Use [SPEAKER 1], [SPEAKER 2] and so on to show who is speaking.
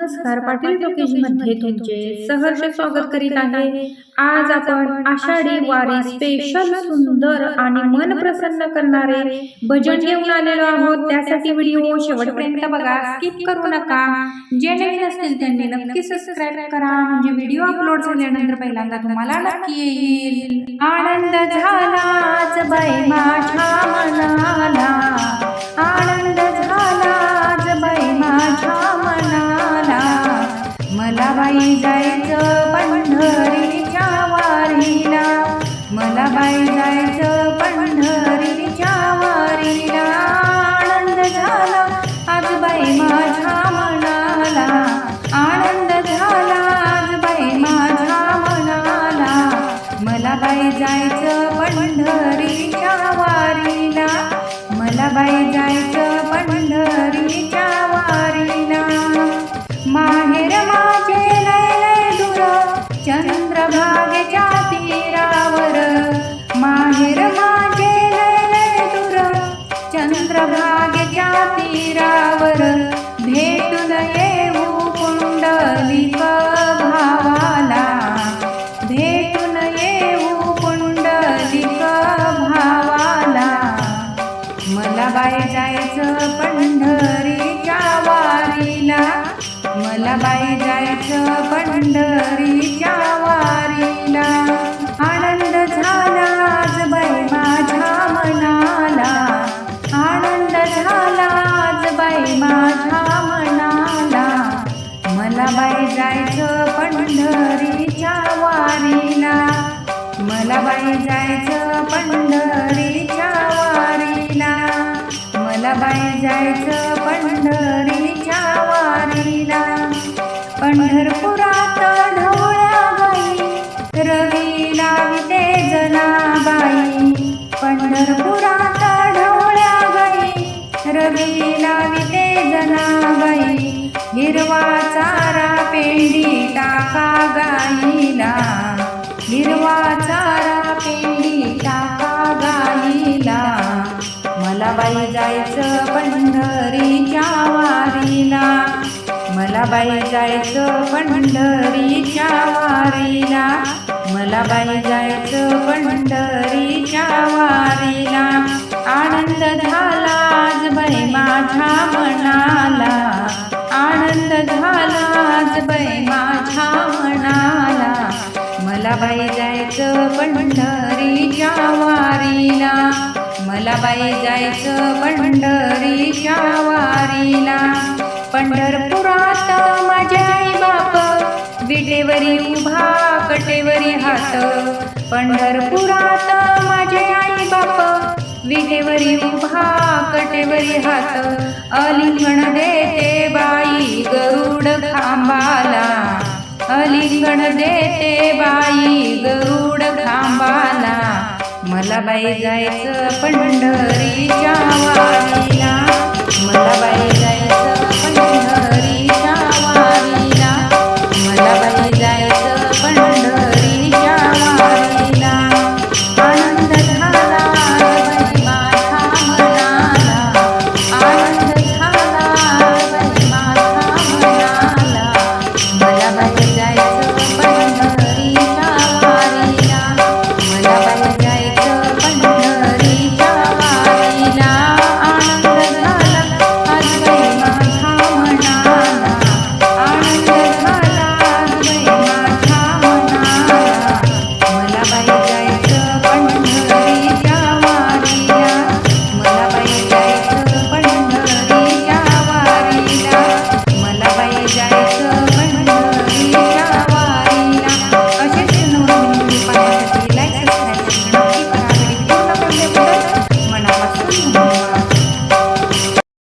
[SPEAKER 1] नमस्कार पाटील टॉकीजमध्ये तुमचे सहर्ष स्वागत करीत आहे. आज आपण आषाढी वारी स्पेशल सुंदर आणि मन प्रसन्न करणारे भजन घेऊन आलेलो आहोत. त्यासाठी व्हिडिओ शेवटपर्यंत बघा. स्किप करू नका. जे नवीन असतील त्यांनी नक्की सबस्क्राईब करा. म्हणजे व्हिडिओ अपलोड झाल्यानंतर पहिल्यांदा तुम्हाला नक्की येईल. आनंद झाला. आज बाई माझ्या मनाला मला बाई जायचं पंढरीच्या वारीला. मला बाई जायचं पंढरीच्या वारीला. माहेर माझे लय लय दूर चंद्रभागेच्या तीरावर. माहेर मला बाई जायचं पंढरीच्या वारीला. आनंद झाला आज बाई माझ्या मनाला. आनंद झाला आज बाई माझ्या मनाला. मला बाई जायचं पंढरीच्या वारीला. मला बाई जायचं पंढरीच्या वारीला. मला बाई जायचं पंढरी पंढरपुरात ढवळ्या बाई रवी लाविते जनाबाई. पंढरपुरात ढवळ्या बाई रवी लाविते जनाबाई. हिरवा चारा पेंडी टाका गाईला. हिरवा चारा पेंडी टाका गाईला. मला बाई जायचं पंढरीच्या वारीला. मला बाई जायचं पंढरीच्या वारीला. मला बाई जायचं पंढरीच्या वारीला. आनंद झाला आज बाई माझ्या मनाला. आनंद झाला आज बाई माझ्या मनाला. मला बाई जायचं पंढरीच्या वारीला. मला बाई जायचं पंढरीच्या वारीला. पंढर विटेवरी उभा कटेवरी हात. पंढरपुरात माझे आई बाप विटेवरी उभा कटेवरी हात. अलिंगण देते बाई गरुड खांबाला. अलिंगण देते बाई गरुड खांबाला. मला बाई जायचं पंढरीच्या वारीला. मला बाई जायचं पंढरी